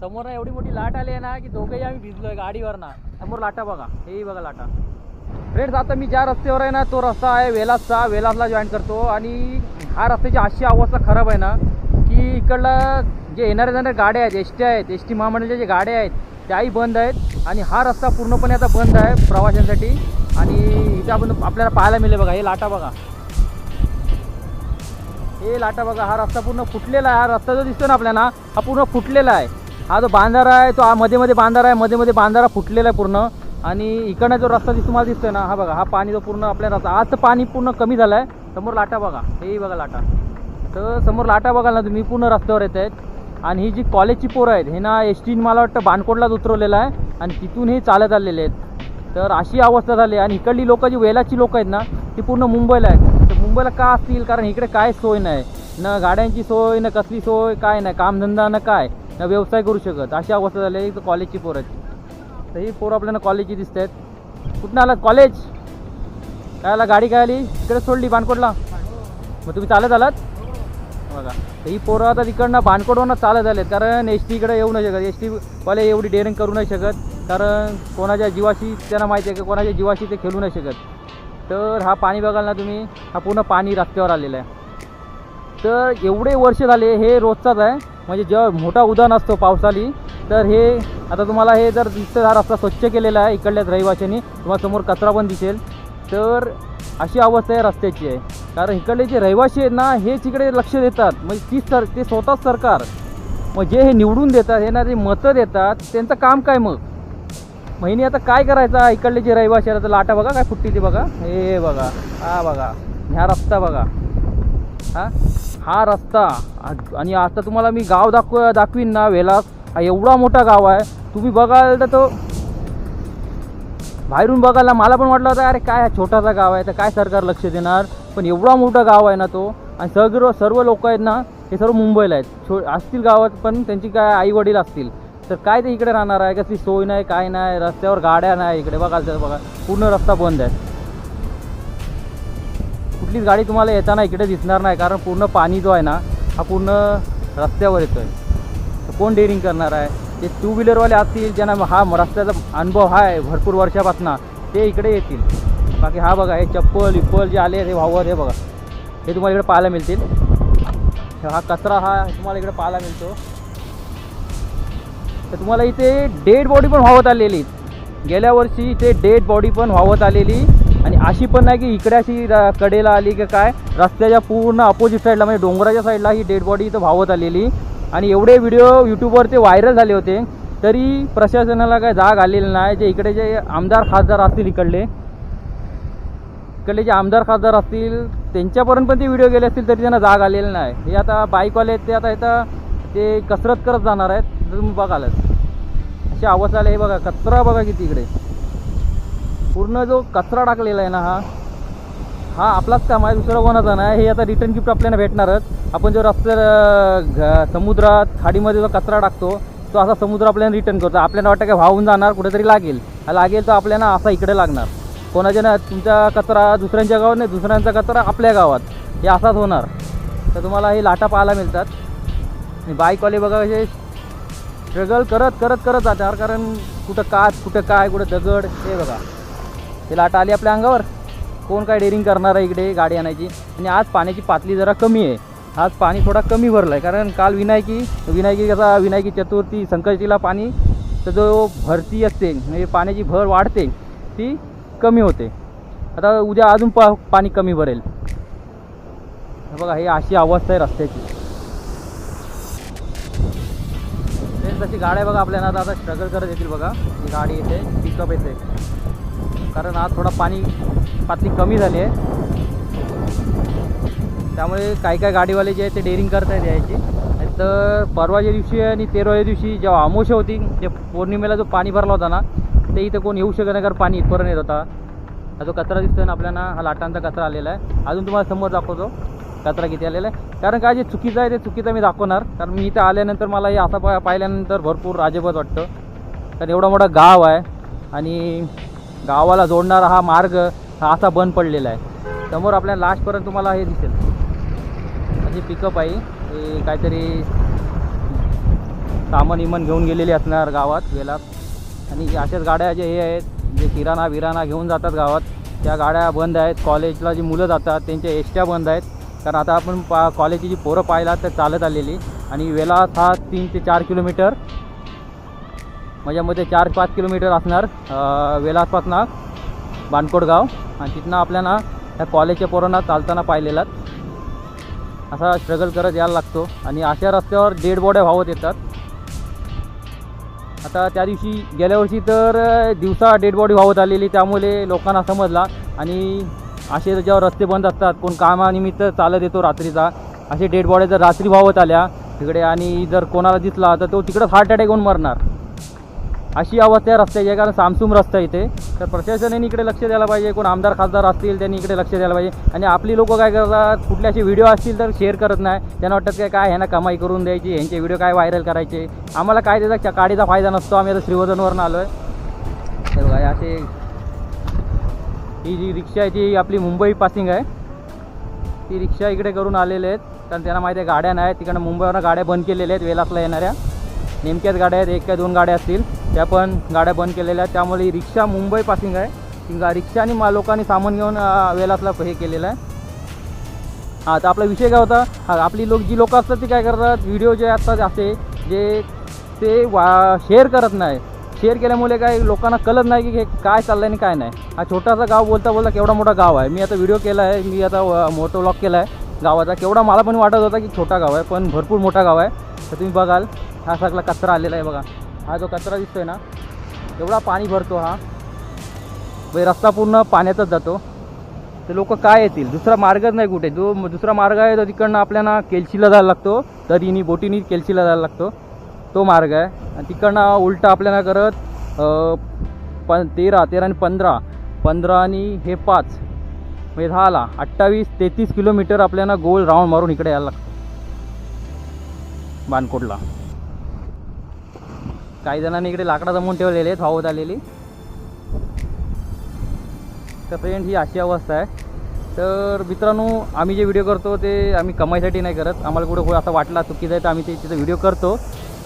समोर ना एवढी मोठी लाट आली आहे ना की दोघेही आम्ही भिजलोय गाडीवर ना. समोर लाटा बघा. हेही बघा लाटा. फ्रेंड्स आता मी ज्या रस्त्यावर आहे ना तो रस्ता आहे वेलासचा. वेलासला जॉईन करतो आणि हा रस्त्याची अशी अवस्था खराब आहे ना की इकडलं जे येणाऱ्या जाणाऱ्या गाड्या आहेत एस टी आहेत एस टी महामंडळाच्या जे गाड्या आहेत त्याही बंद आहेत आणि हा रस्ता पूर्णपणे आता बंद आहे प्रवाशांसाठी. आणि इथे आपण आपल्याला पाहायला मिळेल बघा हे लाटा बघा. हे लाटा बघा हा रस्ता पूर्ण फुटलेला आहे. हा रस्ता जो दिसतो ना आपल्याला हा पूर्ण फुटलेला आहे. हा जो बांधारा आहे तो हा मध्ये मध्ये बांधारा आहे मध्ये मध्ये बांधारा फुटलेला आहे पूर्ण. आणि इकडनं जो रस्ता दिसतो तुम्हाला दिसतोय ना हा बघा हा पाणी जो पूर्ण आपल्या रस्ता आज पाणी पूर्ण कमी झालं आहे समोर लाटा बघा हेही बघा लाटा. तर समोर लाटा बघाल ना तुम्ही पूर्ण रस्त्यावर येत आहेत. आणि ही जी कॉलेजची पोरं आहेत हे ना एस टीन मला वाटतं बाणकोटलाच उतरवलेलं आहे. आणि तिथून हे चालत आलेले आहेत. तर अशी अवस्था झाली आहे. आणि इकडली लोकं जी वेलाची लोकं आहेत ना ती पूर्ण मुंबईला आहेत. तर मुंबईला का असतील? कारण इकडे काय सोय नाही. न गाड्यांची सोय न कसली सोय काय नाही. कामधंदा न काय. ना व्यवसाय करू शकत. अशी अवस्था झाली आहे कॉलेजची पोरं. आहेत तर ही पोरं आपल्याला कॉलेजची दिसत आहेत कुठनं आलात? कॉलेज काय आला? गाडी काय आली? इकडे सोडली बाणकोटला मग तुम्ही चालत आलात? बघा. तर ही पोरं आता तिकडनं बाणकोटवरनं चालत आलेत. कारण एस टी इकडे येऊ नाही शकत. एस टीवाले एवढी डेअरिंग करू नाही शकत. कारण कोणाच्या जीवाशी त्यांना माहिती आहे की कोणाच्या जीवाशी ते खेळू नाही शकत. तर हा पाणी बघाल ना तुम्ही. हा पूर्ण पाणी रस्त्यावर आलेला आहे. तर एवढे वर्ष झाले हे रोजचाच आहे. म्हणजे जेव्हा मोठा उदाहरण असतो पावसाळी तर हे आता तुम्हाला हे जर दिसतं हा रस्ता स्वच्छ केलेला आहे इकडल्याच रहिवाशांनी तुम्हाला समोर कचरा पण दिसेल. तर अशी अवस्था आहे रस्त्याची आहे. कारण इकडले जे रहिवासी आहेत ना हेच इकडे लक्ष देतात. म्हणजे ती सर ते स्वतःच सरकार. मग जे हे निवडून देतात हे ना जे मतं देतात त्यांचं काम काय मग? महिने आता काय करायचा? इकडले जे रहिवासी आहेत लाटा बघा काय फुटती ते बघा. हे बघा हा बघा ह्या रस्ता बघा. हा? हा रस्ता. आणि आता तुम्हाला मी गाव दाखव दाखवीन ना वेलास. हा एवढा मोठा गाव आहे. तुम्ही बघाल तर तो बाहेरून बघायला मला पण वाटलं होतं अरे काय हा छोटासा गाव आहे तर काय सरकार लक्ष देणार? पण एवढा मोठा गाव आहे ना तो. आणि सर्व सर्व लोक आहेत ना हे सर्व मुंबईला आहेत. छो असतील गावात पण त्यांची काय आईवडील असतील. तर काय ते इकडे राहणार आहे? कसली सोय नाही काय नाही रस्त्यावर गाड्या नाही इकडे. बघाल तर बघा. पूर्ण रस्ता बंद आहे. कुठलीच गाडी तुम्हाला येताना इकडे दिसणार नाही कारण पूर्ण पाणी जो आहे ना हा पूर्ण रस्त्यावर येतो आहे तर कोण डेअरिंग करणार आहे? ते टू व्हीलरवाले असतील ज्यांना हा रस्त्याचा अनुभव आहे भरपूर वर्षापासून ते इकडे येतील. बाकी हा बघा हे चप्पल विप्पल जे आले हे वावर हे बघा. हे तुम्हाला इकडे पाहायला मिळतील. हा कचरा हा तुम्हाला इकडे पाहायला मिळतो. तर तुम्हाला इथे डेड बॉडी पण व्हावत आलेली गेल्या वर्षी इथे डेड बॉडी पण व्हावत आलेली आणि अशी पण नाही की इकडे अशी कडेला आली की काय रस्त्याच्या पूर्ण अपोजिट साईडला म्हणजे डोंगराच्या साईडला ही डेड बॉडी इथं भावत आलेली. आणि एवढे व्हिडिओ यूट्यूबवरचे व्हायरल झाले होते तरी प्रशासनाला काय जाग आलेली नाही. जे इकडे जे आमदार खासदार असतील इकडले इकडले जे आमदार खासदार असतील त्यांच्यापर्यंत पण ते व्हिडिओ गेले असतील तरी त्यांना जाग आलेली नाही. हे आता बाईकवाले आहेत ते आता इथं ते कसरत करत जाणार आहेत. तुम्ही बघालच. अशी अवस्था आली हे बघा कचरा बघा किती इकडे. पूर्ण जो कचरा टाकलेला आहे ना हा हा आपलाच काम आहे दुसरा कोणाचा नाही. हे आता रिटर्न गिफ्ट आपल्याला भेटणारच. आपण जो रस्त्यावर घ- समुद्रात खाडीमध्ये जो कचरा टाकतो तो असा समुद्र आपल्याला रिटर्न करतो. आपल्याला वाटतं की वाहून जाणार कुठेतरी लागेल. लागेल तर आपल्याला असा इकडे लागणार. कोणाच्या ना तुमचा कचरा दुसऱ्यांच्या गावात नाही दुसऱ्यांचा कचरा आपल्या गावात. हे असाच होणार. तर तुम्हाला हे लाटा पाहायला मिळतात. आणि बाईकवाले बघा कसे स्ट्रगल करत करत करत जातात. कारण कुठं काच कुठं काय कुठं दगड हे बघा. ती लाट आली आपल्या अंगावर. कोण काय डेअरिंग करणार आहे इकडे गाडी आणायची? आणि आज पाण्याची पातळी जरा कमी आहे. आज पाणी थोडा कमी भरलं आहे कारण काल विनायकी विनायकी कसा विनायकी चतुर्थी संकष्टीला पाणी तर जो भरती असते म्हणजे पाण्याची भर वाढते ती कमी होते. आता उद्या अजून पा पाणी कमी भरेल. बघा हे अशी अवस्था आहे रस्त्याची. तशी गाड्या बघा आपल्याला. आता आता स्ट्रगल करत येतील बघा. ही गाडी येते पिकअप येते. कारण आज थोडा पाणी पातळी कमी झाली आहे. त्यामुळे काही काही गाडीवाले जे आहेत ते डेअरिंग करतायत यायची. तर परवाच्या दिवशी आणि तेराव्या दिवशी जेव्हा अमोशा होती ते पौर्णिमेला जो पाणी भरला होता ना ते इथं कोण येऊ शकत नाही कारण पाणी इथपर्यंत येत होता. हा जो कचरा दिसतोय ना आपल्याला हा लाटांचा कचरा आलेला आहे. अजून तुम्हाला समोर दाखवतो कचरा किती आलेला आहे. कारण काय जे चुकीचं आहे ते चुकीचं मी दाखवणार. कारण मी इथं आल्यानंतर मला हे असा पाहिल्यानंतर भरपूर राजेपद वाटतं. कारण एवढा मोठा गाव आहे आणि गावाला जोडणारा हा मार्ग हा असा बंद पडलेला आहे. समोर आपल्या लास्टपर्यंत तुम्हाला हे दिसेल. म्हणजे पिकअप आहे. हे काहीतरी सामान इमान घेऊन गेलेली असणार गावात वेलात. आणि अशाच गाड्या जे हे आहेत जे किराणा विराणा घेऊन जातात गावात त्या गाड्या बंद आहेत. कॉलेजला जी मुलं जातात त्यांच्या एसट्या बंद आहेत. कारण आता आपण पा कॉलेजची जी पोरं पाहिला तर चालत आलेली. आणि वेला हा तीन ते चार किलोमीटर माझ्यामध्ये चार पाच किलोमीटर असणार वेलासपासनं बानकोड गाव आणि तिथनं आपल्याला त्या कॉलेजच्या पोरांना चालताना पाहिलेलात. असा स्ट्रगल करत यायला लागतो. आणि अशा रस्त्यावर डेड बॉड्या व्हावत येतात आता त्या दिवशी गेल्या वर्षी तर दिवसा डेड बॉडी व्हावत आलेली त्यामुळे लोकांना समजला. आणि असे जेव्हा रस्ते बंद असतात कोण कामानिमित्त चालत येतो रात्रीचा. असे डेड बॉड्या जर रात्री व्हावत आल्या तिकडे आणि जर कोणाला दिसला तर तो तिकडंच हार्ट अटॅक होऊन मरणार. अशी अवस्था आहे रस्त्याची. आहे कारण सामसूम रस्ता आहे इथे. तर प्रशासनाने इकडे लक्ष द्यायला पाहिजे. कोण आमदार खासदार असतील त्यांनी इकडे लक्ष द्यायला पाहिजे. आणि आपली लोक काय करतात कुठले असे व्हिडिओ असतील तर शेअर करत नाही. त्यांना वाटतं काय काय ह्यांना कमाई करून द्यायची ह्यांचे व्हिडिओ काय व्हायरल करायचे. आम्हाला काय त्याचा काडीचा फायदा नसतो. आम्ही आता श्रीवर्धनवरून आलो आहे तर बघा असे ही जी रिक्षा आहे ती आपली मुंबई पासिंग आहे. ती रिक्षा इकडे करून आलेले आहेत. कारण त्यांना माहिती आहे गाड्या नाही. तिकडनं मुंबईवरनं गाड्या बंद केलेल्या आहेत वेलासला येणाऱ्या. नेमक्याच गाड्या आहेत. एक काय दोन गाड्या असतील. त्या पण गाड्या बंद केलेल्या आहेत. त्यामुळे रिक्षा मुंबई पासिंग आहे. ती गा रिक्षा आणि मा लोकांनी सामान घेऊन वेलासला हे केलेलं आहे. हां तर आपला विषय काय होता? हा आपली लोक जी लोक असतात ती काय करतात? व्हिडिओ जे असतात असे जे ते वा शेअर करत नाही. शेअर केल्यामुळे काय लोकांना कळत नाही की हे काय चाललं आहे आणि काय नाही. हा छोटासा गाव बोलता बोलता केवढा मोठा गाव आहे. मी आता व्हिडिओ केला आहे. मी आता मोटो मोठं व्लॉग केला आहे. गावाचा केवढा मला पण वाटत होता की छोटा गाव आहे पण भरपूर मोठा गाव आहे. तर तुम्ही बघाल. हा सगळा कचरा आलेला आहे बघा. हा जो कचरा दिसतोय ना एवढा पाणी भरतो हा. म्हणजे रस्ता पूर्ण पाण्यातच जातो. ते लोक काय येतील? दुसरा मार्गच नाही कुठे. जो दुसरा मार्ग आहे तो तिकडनं आपल्याला केलशीला जायला लागतो. तरीनी बोटीनी केलशीला जायला लागतो. तो मार्ग आहे. आणि तिकडनं उलटा आपल्याला करत प तेरा तेरा आणि पंधरा. पंधरा आणि हे पाच. म्हणजे दहाला अठ्ठावीस तेहतीस किलोमीटर आपल्याला गोल राऊंड मारून इकडे यायला लागतं. बानकोटला. काही जणांनी इकडे लाकडा जमवून ठेवलेले आहेत वावत आलेली. तर फ्रेंड ही अशी अवस्था आहे. तर मित्रांनो आम्ही जे व्हिडिओ करतो ते आम्ही कमाईसाठी नाही करत. आम्हाला कुठं कुठं असं वाटला चुकीचं आहे तर आम्ही ते तिथं व्हिडिओ करतो.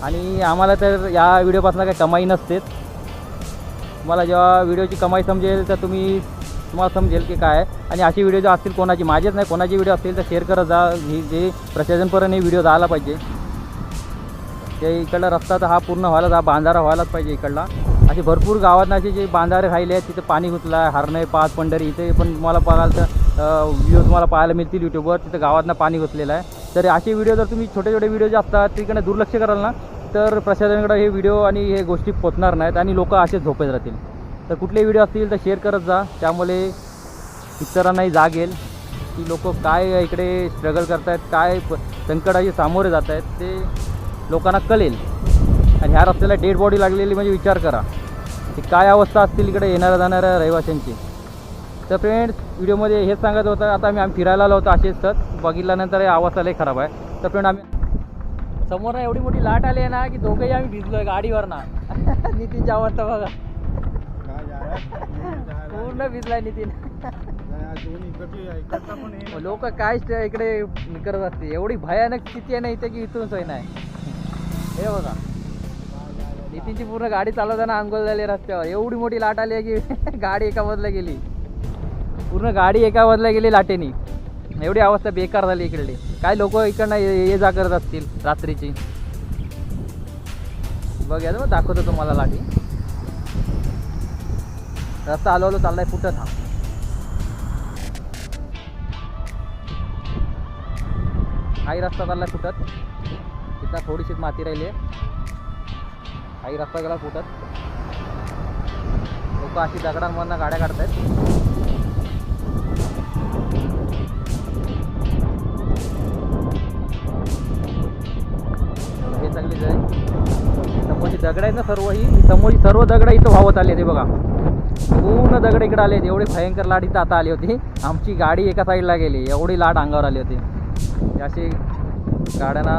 आणि आम्हाला तर या व्हिडिओपासून काही कमाई नसतेच तुम्हाला जेव्हा व्हिडिओची कमाई समजेल तर तुम्ही तुम्हाला समजेल की काय आणि असे व्हिडिओ जे असतील कोणाची माझेच नाही कोणाची व्हिडिओ असतील तर शेअर करत जा. ही जे प्रशासनपर्यंत हे व्हिडिओ जायला पाहिजे. ते इकडला रस्ता तर हा पूर्ण व्हायलाच हा बांधारा व्हायलाच पाहिजे इकडला. असे भरपूर गावात असे जे बांधारे राहिले आहेत तिथे पाणी घुसलं आहे हरणय पाच पंढरी इथे पण तुम्हाला बघाल तर व्हिडिओ तुम्हाला पाहायला मिळतील यूट्यूबवर तिथं गावातनं पाणी घुसलेलं आहे. तर असे व्हिडिओ जर तुम्ही छोटे छोटे व्हिडिओ जे असतात तिकडे दुर्लक्ष कराल ना तर प्रशासनाकडे हे व्हिडिओ आणि हे गोष्टी पोचणार नाहीत आणि लोक असेच झोपेत राहतील. तर कुठले व्हिडिओ असतील तर शेअर करत जा त्यामुळे इतरांनाही जाग येईल. की लोक काय इकडे स्ट्रगल करतायत काय प- संकटाचे सामोरे जात आहेत ते लोकांना कळेल. आणि ह्या रस्त्याला डेड बॉडी लागलेली म्हणजे विचार करा. की काय अवस्था असतील इकडे येणाऱ्या जाणाऱ्या रहिवाशांची. तर फ्रेंड्स व्हिडिओमध्ये हेच सांगत होतं आता आम्ही आम्ही फिरायला आलो होतो असेच तर बघितल्यानंतर हे अवस्था लय खराब आहे. तर फ्रेंड आम्ही समोर एवढी मोठी लाट आली आहे ना की दोघंही आम्ही भिजलोय गाडीवर ना. नितीनच्या अवस्था बघा. पूर्ण भिजलाय नितीन. लोक काय इकडे करत असते एवढी भयानक स्थिती आहे ना इथे की इथून सोय नाही. हे बघा. नितीनची पूर्ण गाडी चालवताना अंघोळ झाली रस्त्यावर. एवढी मोठी लाट आली आहे की गाडी एका बाजूला गेली. पूर्ण गाडी एका बाजूला गेली लाटेनी. एवढी अवस्था बेकार झाली इकडली. काय लोक इकडनं ये ये जा करत असतील रात्रीची. बघ मग दाखवतो तुम्हाला लाटी. रस्ता हलवलो चाललाय फुटत हा काही रस्ता चाललाय फुटत आता थोडीशीच माती राहिली आहे. काही रस्ता गेला फुटत. लोक अशी दगडांमधनं गाड्या काढतायत. हे चांगली जाय समोरची दगड आहेत ना सर्व ही. समोरची सर्व दगड इथं वाहत आली ते बघा. पूर्ण दगड इकडे आले आहेत. एवढी भयंकर लाट इथं आता आली होती. आमची गाडी एका साईडला गेली. एवढी लाट अंगावर आली होती. अशी गाड्यांना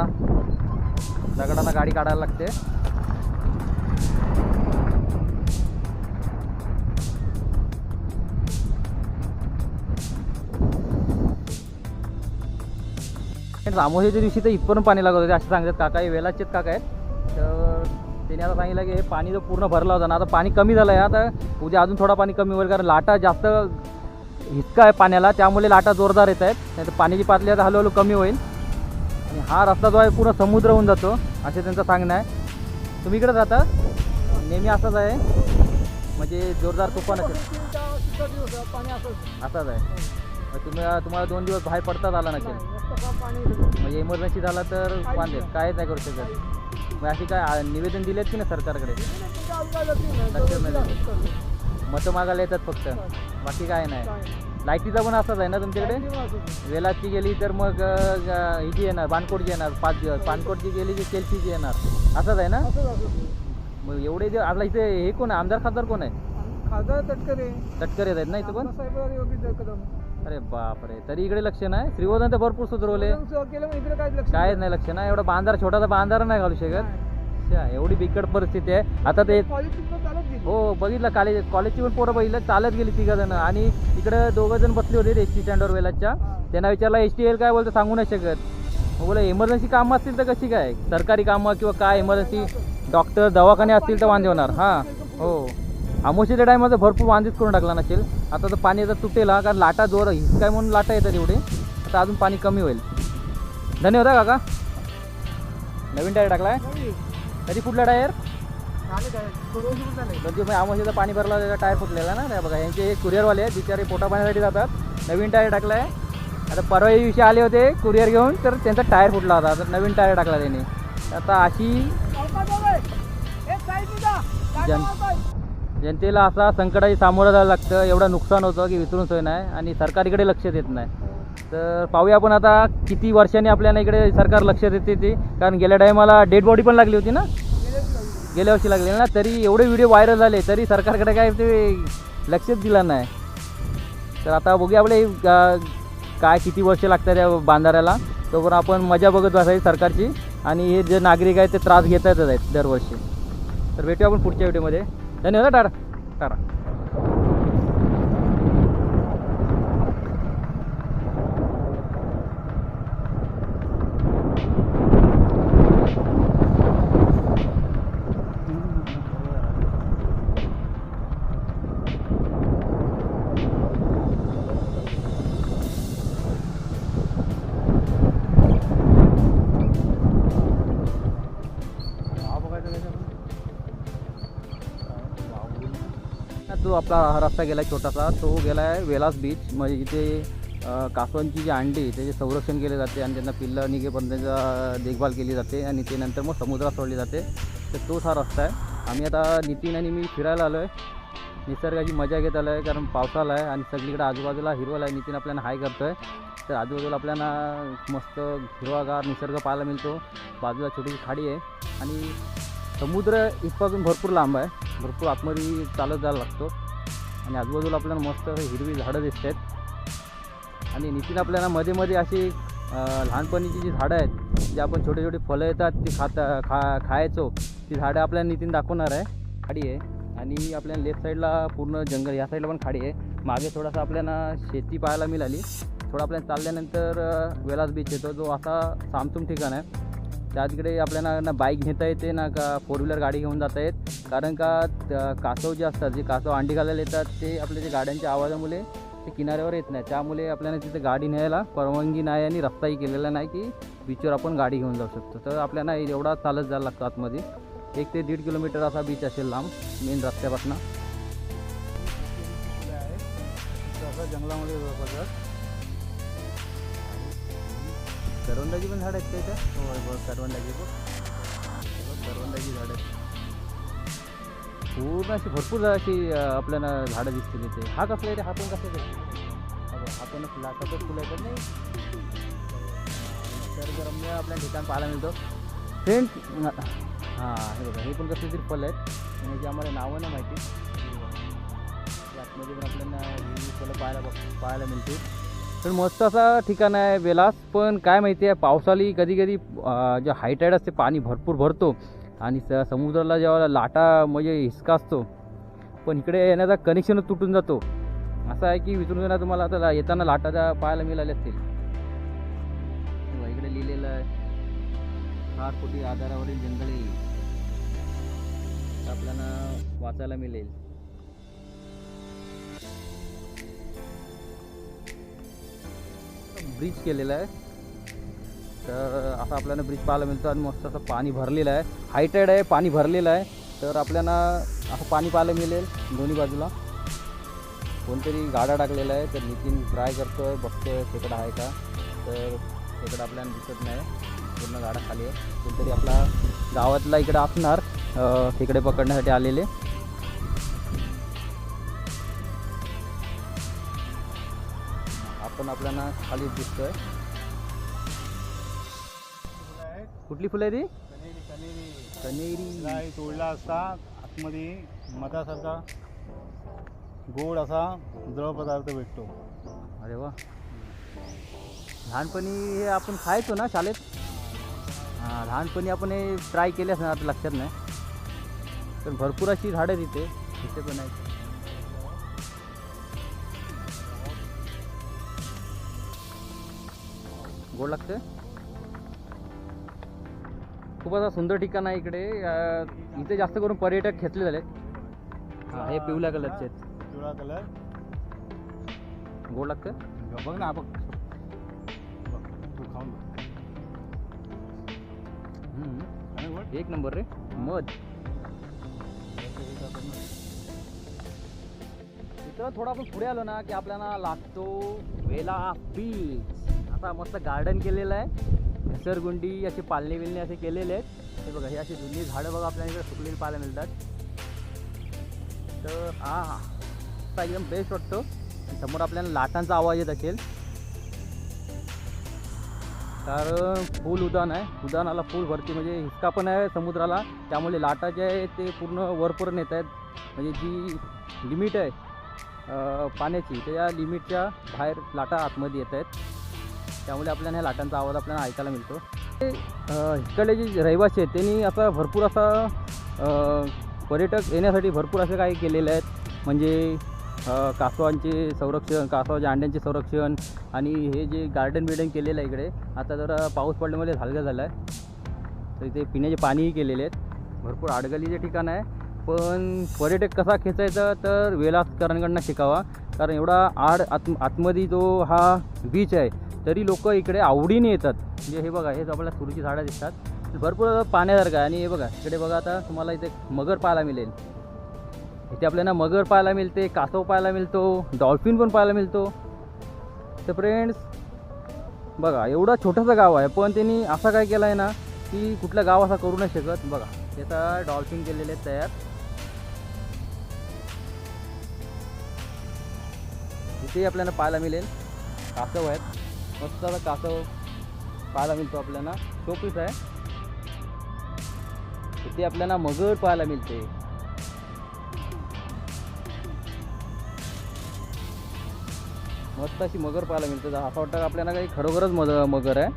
दगडांना गाडी काढायला लागते. रामोशीच्या दिवशी तर इथपर्यंत पाणी लागत होते असे सांगतात काका हे वेलाचेच काका आहेत. तर त्याने आता सांगितलं की हे पाणी तर पूर्ण भरलं होतं ना आता पाणी कमी झालं आहे आता उद्या अजून थोडा पाणी कमी होईल कारण लाटा जास्त हिसका आहे पाण्याला त्यामुळे लाटा जोरदार येत आहेत. नाही तर पाण्याची पातळी आता हळूहळू कमी होईल. आणि हा रस्ता जो आहे पूर्ण समुद्र होऊन जातो असे त्यांचं सांगणं आहे तुम्ही इकडे राहता नेहमी असंच आहे म्हणजे जोरदार तुफान असेल असंच आहे तुम्ही तुम्हाला दोन दिवस बाहेर पडताच आला नसेल म्हणजे इमर्जन्सी झाला तर बांधेल कायच नाही करू शकत मग अशी काय निवेदन दिलेत की नाही सरकारकडे लक्ष नाही. मतं मागायला येतात फक्त बाकी काय नाही लाईटीचा पण असाच आहे ना तुमच्याकडे? वेलाची गेली तर मग हिची येणार बाणकोटची येणार पाच दिवस. बाणकोटची गेली की केलसीची येणार. असंच आहे ना? मग एवढे दिवस आपला इथे हे कोण आहे? आमदार खासदार कोण आहे? खासदार तटकरे. तटकर आहेत ना इथं पण? अरे बापरे तरी इकडे लक्ष नाही? श्रीवर्धन तर भरपूर सुधरवले. कायच नाही. लक्ष नाही. एवढा बांधारा छोटासा बांधारा नाही घालू शकत. एवढी बिकट परिस्थिती आहे. आता ते हो बघितलं कॉलेज कॉलेजची पण पोरं बघितलं चालत गेली तिघा जण आणि इकडं दोघं जण बसले होते एस टी स्टँडवर वेलाच्या त्यांना विचारलं एस टी एल काय बोलतं? सांगू नाही शकत. मग बोला इमर्जन्सी कामं असतील तर कशी काय? सरकारी कामं किंवा काय इमर्जन्सी डॉक्टर दवाखाने असतील तर वांदे होणार. हां हो. आमोशीच्या टायमाचं भरपूर वांदेच करून टाकला नसेल. आता तर पाणी आता तुटेल हा कारण लाटा जोर काय म्हणून लाटा येतात एवढे. आता अजून पाणी कमी होईल. धन्यवाद काका. नवीन टायर टाकलाय? कधी कुठला टायर म्हणजे मग आमोशीचं पाणी भरला त्याचा टायर फुटलेला ना. त्या बघा यांचे एक कुरिअरवाले आहेत बिचारे पोटा पाण्यासाठी जातात. नवीन टायर टाकलाय. आता परवा दिवशी आले होते कुरिअर घेऊन तर त्यांचा टायर फुटला होता. तर नवीन टायर टाकला त्यांनी. आता अशी जन जनतेला असा संकटाची सामोरं जायला लागतं. एवढं नुकसान होतं की विसरून सोय नाही आणि सरकारकडे लक्ष देत नाही. तर पाहूया आपण आता किती वर्षांनी आपल्याला इकडे सरकार लक्ष देते ते. कारण गेल्या टायमाला डेड बॉडी पण लागली होती ना. गेल्या वर्षी लागले ना तरी एवढे व्हिडिओ व्हायरल झाले तरी सरकारकडे काय ते लक्षच दिलं नाही. तर आता बघूया आपले काय किती वर्ष लागतात या बांधाऱ्याला. तोपर्यंत आपण मजा बघत बसायची सरकारची. आणि हे जे नागरिक आहेत ते त्रास घेता येतच आहेत दरवर्षी. तर भेटूया आपण पुढच्या व्हिडिओमध्ये धन्यवाद टाटा. टाटा. तो आपला हा रस्ता गेला छोटासा तो गेला आहे वेलास बीच म्हणजे इथे कासवांची जी अंडी त्याचे संरक्षण केले जाते आणि त्यांना पिल्लं निघेपर्यंत त्यांचा देखभाल केली जाते आणि ते नंतर मग समुद्रात सोडली जाते. तर तोच हा रस्ता आहे. आम्ही आता नितीन आणि मी फिरायला आलो आहे निसर्गाची मजा घेत आलो आहे कारण पावसाळा आहे आणि सगळीकडे आजूबाजूला हिरवळ आहे. नितीन आपल्याला हाय करतो आहे तर आजूबाजूला आपल्याला मस्त हिरवागार निसर्ग पाहायला मिळतो. बाजूला छोटीशी खाडी आहे. आणि समुद्र इथपासून भरपूर लांब आहे. भरपूर आतमध्ये चालत जायला लागतो. आणि आजूबाजूला आपल्याला मस्त हिरवी झाडं दिसत आहेत. आणि नितीन आपल्याला मध्ये मध्ये अशी लहानपणीची जी झाडं आहेत जी आपण छोटे छोटे फळं येतात ती खाता खा खायचो ती झाडं आपल्याला नितीन दाखवणार आहे. खाडी आहे. आणि आपल्याला लेफ्ट साईडला पूर्ण जंगल या साईडला पण खाडी आहे. मागे थोडासा आपल्याला शेती पाहायला मिळाली. थोडं आपल्याला चालल्यानंतर वेलास बीच येतो. जो असा सामसूम ठिकाण आहे. त्याचकडे आपल्याला ना बाईक घेता येते ना का फोर व्हीलर गाडी घेऊन जाता येत. कारण का कासव जे असतात जे कासव अंडी घालायला येतात ते आपल्या जे गाड्यांच्या आवाजामुळे ते किनाऱ्यावर येत नाही. त्यामुळे आपल्याला तिथे गाडी न्यायला परवानगी नाही आणि रस्ताही केलेला नाही की बीचवर आपण गाडी घेऊन जाऊ शकतो. तर आपल्याला एवढा चालत जायला लागतो आतमध्ये. एक ते दीड किलोमीटर असा बीच असेल लांब मेन रस्त्यापासून. जंगलामध्ये करवंदाची पण झाड आहेत का इथं? होय बघ करवंदाची बघ. करवंदाची झाड आहेत. पूर्ण अशी भरपूर अशी आपल्याला झाडं दिसतील इथे. हा कसला आहे? हा पण कसला आहे? हा पण लाटातच फुलं येतात नाही? निसर्गरम्य आपल्या ठिकाण पाहायला मिळतो. फ्रेंड हां हे बघा हे पण कसले तरी फल आहेत. आणि याची आम्हाला नावं नाही माहिती. आतमध्ये पण आपल्याला ही फुलं पाहायला बघ पाहायला मिळतील. तर मस्त असा ठिकाण आहे वेलास. पण काय माहिती आहे पावसाळी कधी कधी जे हायटाईड असते पाणी भरपूर भरतो. आणि स समुद्राला जेव्हा लाटा म्हणजे हिसका असतो पण इकडे येण्याचा कनेक्शनच तुटून जातो. असं आहे की विचारून जाणार तुम्हाला आता येताना लाटाच्या पाहायला मिळाल्या असतील. इकडे लिहिलेलं आहे फार कोटी आधारावरील जंगले. आपल्याला वाचायला मिळेल. ब्रिज केलेला आहे. तर असं आपल्याला ब्रिज पाहायला मिळतं आणि मस्त असं पाणी भरलेलं आहे. हायटेड आहे पाणी भरलेलं आहे. तर आपल्याला असं पाणी पाहायला मिळेल दोन्ही बाजूला. कोणतरी गाडा टाकलेला आहे तर नितीन ट्राय करतो आहे तिकडं आहे का? तर तिकडं आपल्याला दिसत नाही. पूर्ण गाडा खाली आहे. कोणतरी आपला गावातला इकडं असणार तिकडे पकडण्यासाठी आलेले. आपण आपल्याला खाली दिसतोय. कुठली फुलं आहे ती कनेरी. कनेरी तोडला असता आतमध्ये मधासारखा गोड असा द्रव पदार्थ भेटतो. अरे वा. लहानपणी हे आपण खायचो ना शाळेत? हां लहानपणी आपण हे ट्राय केले असणार आता लक्षात नाही. पण भरपूर अशी झाडं तिथे तिथे पण आहेत. गोड लागतं खूप असं सुंदर ठिकाण आहे इकडे. इथे जास्त करून पर्यटक खेचले झाले हां हे पिवळ्या कलरचे आहेत. पिवळा कलर. गोड लागतं बघ ना बघ. तू खाऊन? एक नंबर रे. मध. इथं थोडं आपण पुढे आलो ना की आपल्याला लागतो वेला बीच असा मस्त गार्डन केलेलं आहे. घसरगुंडी असे पालणे विलणे असे केलेले आहेत. हे बघा हे अशी जुनी झाडं बघा आपल्याला इकडे सुकलेली पाहायला मिळतात. तर हा हा. एकदम बेस्ट वाटतो. समोर आपल्याला लाटांचा आवाज येत असेल. कारण फुल उदान आहे. उदानाला फुल भरती म्हणजे हिसका पण आहे समुद्राला. त्यामुळे लाटा जे आहे ते पूर्ण वरपर्यंत येत आहेत. म्हणजे जी लिमिट आहे पाण्याची त्या लिमिटच्या बाहेर लाटा आतमध्ये येत आहेत. त्यामुळे आपल्याला ह्या लाटांचा आवाज आपल्याला ऐकायला मिळतो. ते, इकडले जे रहिवासी आहेत त्यांनी असा भरपूर असा पर्यटक येण्यासाठी भरपूर असे काही केलेले आहेत. म्हणजे कासवांचे संरक्षण कासवाच्या अंड्यांचे संरक्षण आणि हे जे गार्डन बिर्डन केलेलं आहे इकडे आता जरा पाऊस पडल्यामुळे हलगा झाला आहे तर इथे पिण्याचे पाणीही केलेले आहेत. भरपूर आडगलीचे ठिकाण आहे. पण पर्यटक कसा खेचायचा तर वेलासकरांकडनं शिकावा. कारण एवढा आड आत आतमध्ये जो हा बीच आहे तरी लोक इकडे आवडीने येतात. म्हणजे हे बघा हेच आपल्याला सुरूची झाडं दिसतात. भरपूर पाण्यासारखं आहे. आणि हे बघा इकडे बघा आता तुम्हाला इथे मगर पाहायला मिळेल. इथे आपल्याला मगर पाहायला मिळते कासव पाहायला मिळतो डॉल्फिन पण पाहायला मिळतो. तर फ्रेंड्स बघा एवढा छोटंसं गाव आहे. पण त्यांनी असं काय केलं आहे ना की कुठलं गाव असा करू नाही शकत. बघा त्याचा डॉल्फिन केलेले आहेत तयार. इथे आपल्याला पाहायला मिळेल. कासव आहेत. मस्त असा कासव पाहायला मिळतो आपल्याला. शोपीस आहे. इथे आपल्याला मगर पाहायला मिळते. मस्त अशी मगर पाहायला मिळते. असं वाटतं आपल्याला काही खरोखरच मग मगर आहे.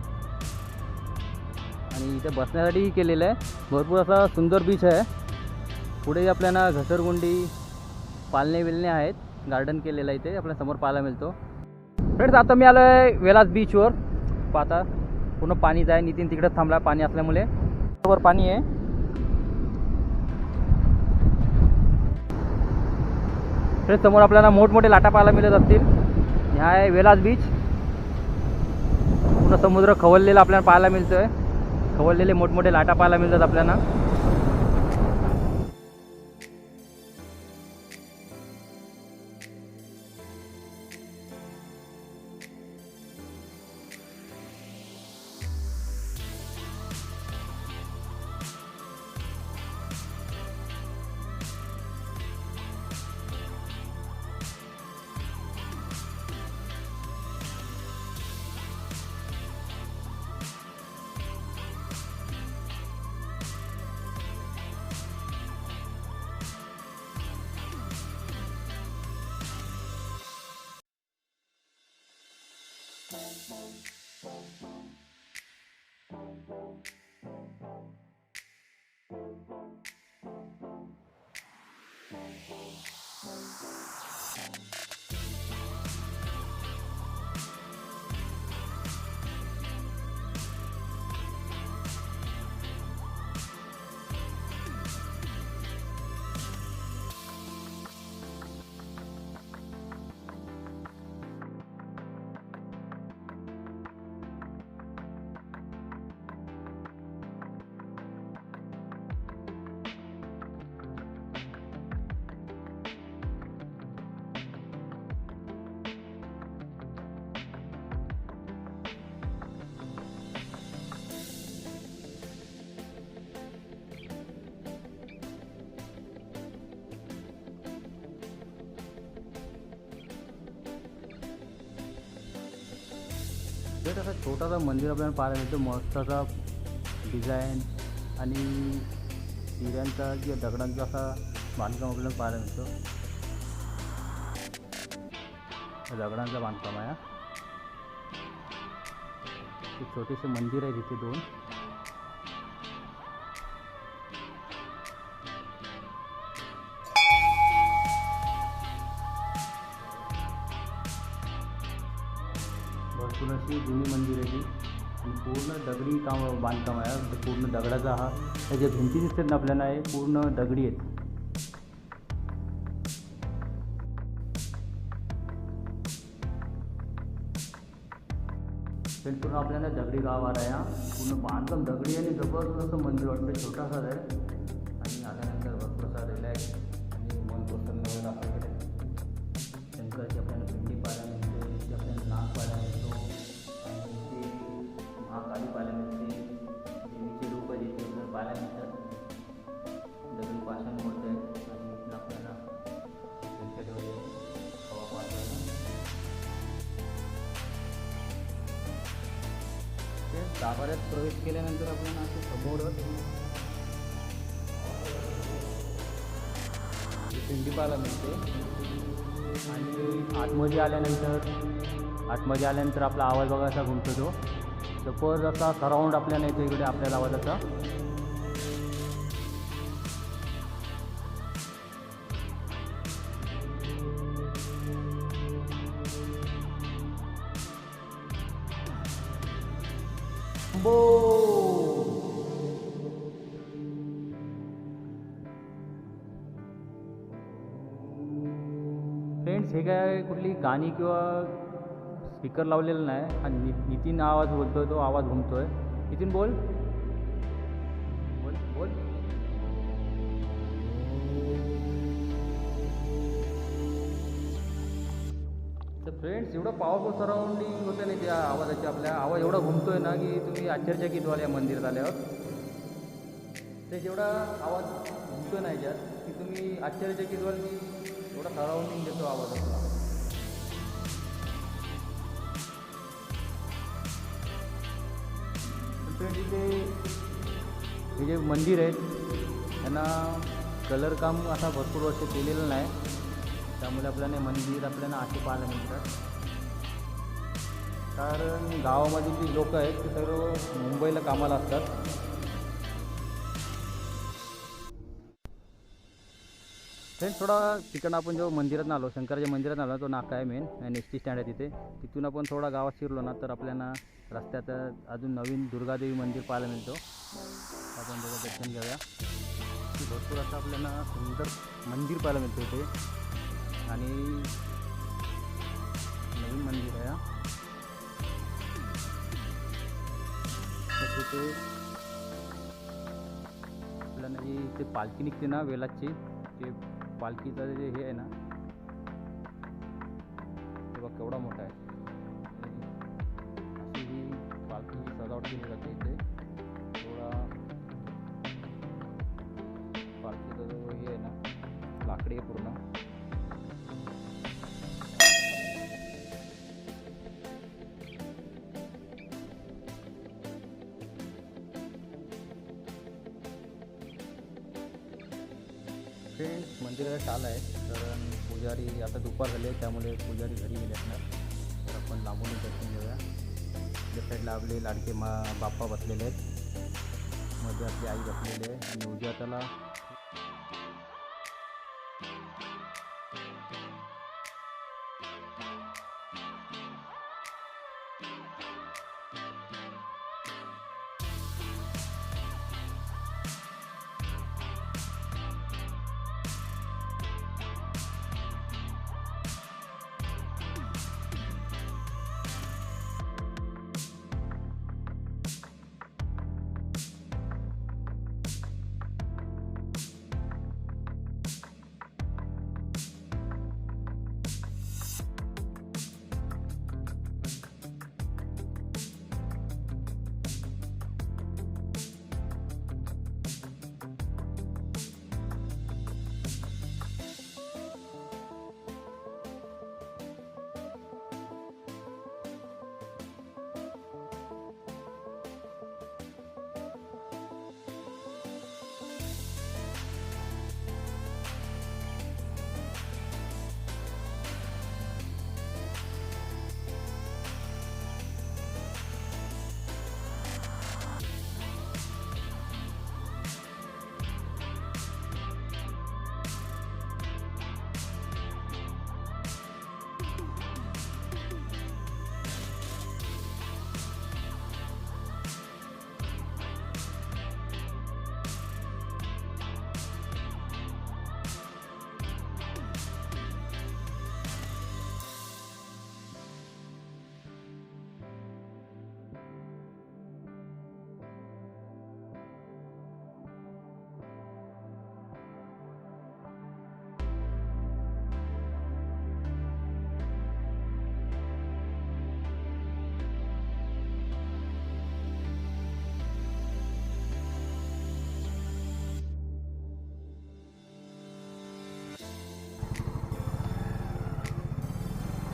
आणि इथे बसण्यासाठीही केलेलं आहे. भरपूर असा सुंदर बीच आहे. पुढे आपल्याला घसरगुंडी पालणे विलणे आहेत. गार्डन केलेलं आहे इथे. आपल्यासमोर पाहायला मिळतो. फ्रेंड्स आता मी आलो आहे वेलास बीचवर पाहता पूर्ण पाणीच आहे. नितीन तिकडे थांबला पाणी असल्यामुळे. वर पाणी आहे. फ्रेंड्स समोर आपल्याला मोठमोठे लाटा पाहायला मिळत असतील. ह्या आहे वेलास बीच पूर्ण समुद्र खवललेला आपल्याला पाहायला मिळतोय. खवललेले मोठमोठे लाटा पाहायला मिळतात आपल्याला. जर असा छोटासा मंदिर आपल्याला पाहायला मिळतं मस्त असा डिझाईन आणि हिऱ्यांचा किंवा दगडांचा असा बांधकाम आपल्याला पाहायला मिळतं. दगडांचा बांधकाम आहे एक छोटेसे मंदिर आहे तिथे दोन. बांधकाम आहे. म्हणजे पूर्ण दगडाचा हा. त्याच्या भिंती दिसतात ना आपल्याला हे पूर्ण दगडी आहेत. पूर्ण आपल्याला दगडी गाव आला आहे पूर्ण बांधकाम दगडी आणि जबरदस्त मंदिर वाटतं छोटासा आहे. आतमध्ये आल्यानंतर आतमध्ये आल्यानंतर आपला आवाज बघा असा घुमतो तो. सपोज असा सराऊंड आपल्याला येतो इकडे आपल्याला आवाजाचा. इथे काय कुठली गाणी किंवा स्पीकर लावलेलं नाही. हा नि नितीन आवाज बोलतोय तो आवाज घुमतोय. नितीन बोल. बोल बोल. तर फ्रेंड्स एवढं पॉवरफुल सराउंडिंग होतं नाही त्या आवाजाची आपल्या. आवाज एवढा घुमतोय ना की तुम्ही आश्चर्यचकित व्हाल या मंदिरात आल्यावर. ते जेवढा आवाज घुमतो नाही ज्यात की तुम्ही आश्चर्यचकित व्हाल की थोडा सराउंडिंग देतो आवाज आपला तिथे हे जे मंदिर आहेत त्यांना कलर काम असा भरपूर वर्ष केलेलं नाही. त्यामुळे आपल्याला मंदिर आपल्याला असे पाहायला मिळतात. कारण गावामधील जी लोक आहेत ते सर्व मुंबईला कामाला असतात. फ्रेंड्स थोडा तिकडनं आपण जो मंदिरात आलो शंकराच्या मंदिरात आलो तो नाका आहे मेन आणि एस टी स्टँड आहे तिथे. तिथून आपण थोडा गावात शिरलो ना तर आपल्याला रस्त्यात अजून नवीन दुर्गादेवी मंदिर पाहायला मिळतो. आपण त्याचं दर्शन घेऊया. भरपूर असं आपल्याला सुंदर मंदिर पाहायला मिळतं इथे. आणि नवीन मंदिर आहे तिथे आपल्याला जी इथे पालखी निघते ना वेलाची ते पालखीचं जे हे आहे ना एक पुजारी घरी गेले असणार. तर आपण लांबून दर्शन घेऊया. लेफ्ट साईडला आपले लाडके मा बाप्पा बसलेले आहेत. मध्ये आपली आई बसलेली आहे. आणि उद्या त्याला.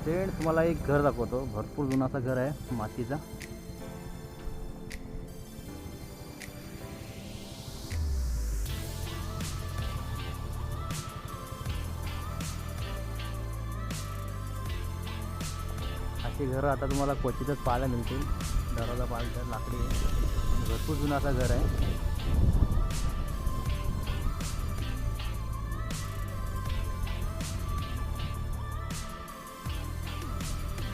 फ्रेंड तुम्हाला एक घर दाखवतो. भरपूर जुनाचा घर आहे मातीचा. अशी घरं आता तुम्हाला क्वचितच पाहायला मिळतील. दरवाजा पाहिजे लाकडी. आहे भरपूर जुनाचा घर आहे.